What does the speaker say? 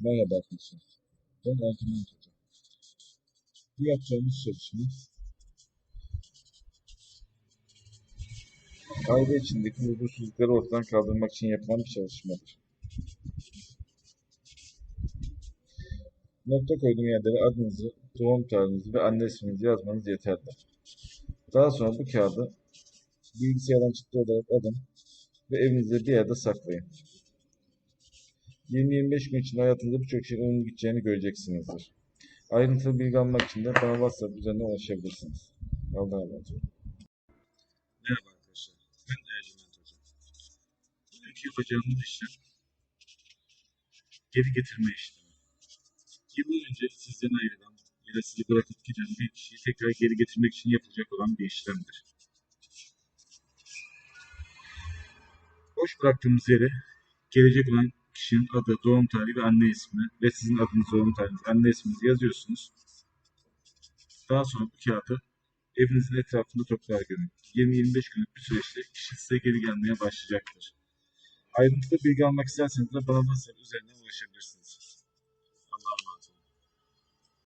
Merhaba arkadaşlar. Ben Ercüment Hoca. Bu yapacağımız çalışma aile içindeki huzursuzlukları ortadan kaldırmak için yapılan bir çalışmadır. Nokta koyduğum yerlere adınızı, doğum tarihinizi ve anne isminizi yazmanız yeterli. Daha sonra bu kağıdı bilgisayardan çıktı olarak alın ve evinizde bir yerde saklayın. 20-25 gün içinde hayatınızda birçok şeyin olumlu gideceğini göreceksinizdir. Ayrıntılı bilgi almak için de bana WhatsApp üzerinden ulaşabilirsiniz. Allah'a emanet olun. Merhaba arkadaşlar, ben Ercüment Hoca. Bugünkü yapacağımız işlem geri getirme işlemi. Yıllar önce sizden ayrılan ya da sizi bırakıp giden bir kişiyi tekrar geri getirmek için yapılacak olan bir işlemdir. Boş bıraktığımız yere gelecek olan kişinin adı, doğum tarihi ve anne ismi ve sizin adınız, doğum tarihiniz, anne isminizi yazıyorsunuz. Daha sonra bu kağıdı evinizin etrafında toprağa gömün. 20-25 günlük bir süreçte kişi size geri gelmeye başlayacaktır. Ayrıntılı bilgi almak isterseniz de bana WhatsApp üzerinden ulaşabilirsiniz.